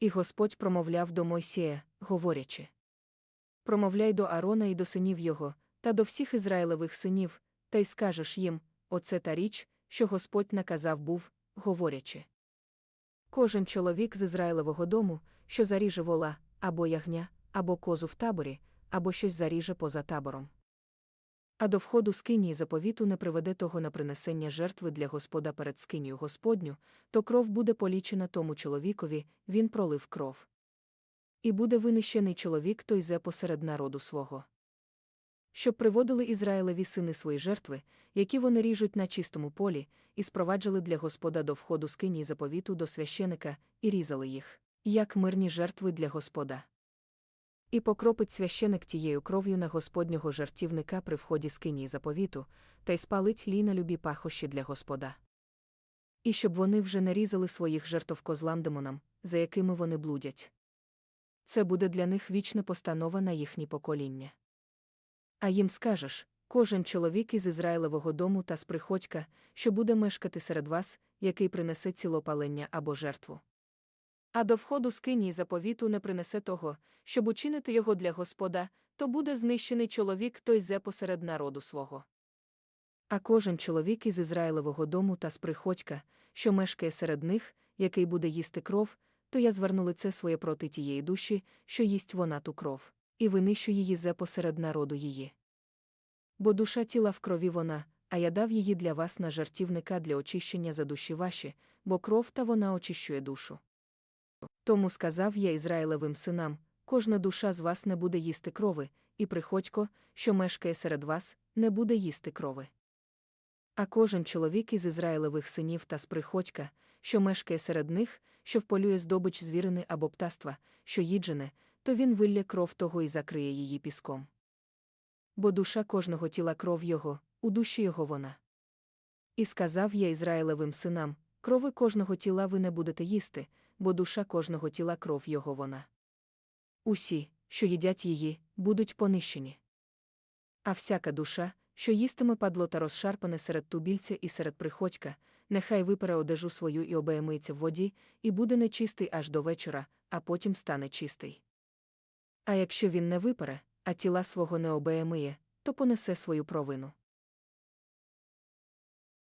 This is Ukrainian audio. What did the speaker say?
І Господь промовляв до Мойсія, говорячи: Промовляй до Аарона і до синів його, та до всіх Ізраїлевих синів, та й скажеш їм: Оце та річ, що Господь наказав був, говорячи. Кожен чоловік з Ізраїлевого дому, що заріже вола, або ягня, або козу в таборі, або щось заріже поза табором. А до входу скинії заповіту не приведе того на принесення жертви для Господа перед скинію Господню, то кров буде полічена тому чоловікові, він пролив кров. І буде винищений чоловік той зе посеред народу свого. Щоб приводили Ізраїлеві сини свої жертви, які вони ріжуть на чистому полі, і спроваджали для Господа до входу скинії заповіту до священика, і різали їх, як мирні жертви для Господа. І покропить священик тією кров'ю на Господнього жертівника при вході скинії заповіту, та й спалить лі на любі пахощі для Господа. І щоб вони вже не різали своїх жертв козлам демонам, за якими вони блудять. Це буде для них вічна постанова на їхні покоління. А їм скажеш кожен чоловік із Ізраїлевого дому та з приходька, що буде мешкати серед вас, який принесе цілопалення або жертву. А до входу скинії заповіту не принесе того, щоб учинити його для Господа, то буде знищений чоловік той зе посеред народу свого. А кожен чоловік із Ізраїлевого дому та з приходька, що мешкає серед них, який буде їсти кров, то я зверну лице своє проти тієї душі, що їсть вона ту кров, і винищу її зе посеред народу її. Бо душа тіла в крові вона, а я дав її для вас на жартівника для очищення за душі ваші, бо кров та вона очищує душу. Тому сказав я Ізраїлевим синам: кожна душа з вас не буде їсти крови, і приходько, що мешкає серед вас, не буде їсти крови. А кожен чоловік із Ізраїлевих синів та з приходька, що мешкає серед них, що вполює здобич звірини або птаства, що їджене, то він вилє кров того і закриє її піском. Бо душа кожного тіла кров його, у душі його вона. І сказав я Ізраїлевим синам: крови кожного тіла ви не будете їсти, бо душа кожного тіла кров його вона. Усі, що їдять її, будуть понищені. А всяка душа, що їстиме падло та розшарпане серед тубільця і серед приходька, нехай випере одежу свою і обеємиться в воді, і буде нечистий аж до вечора, а потім стане чистий. А якщо він не випере, а тіла свого не обеємиє, то понесе свою провину.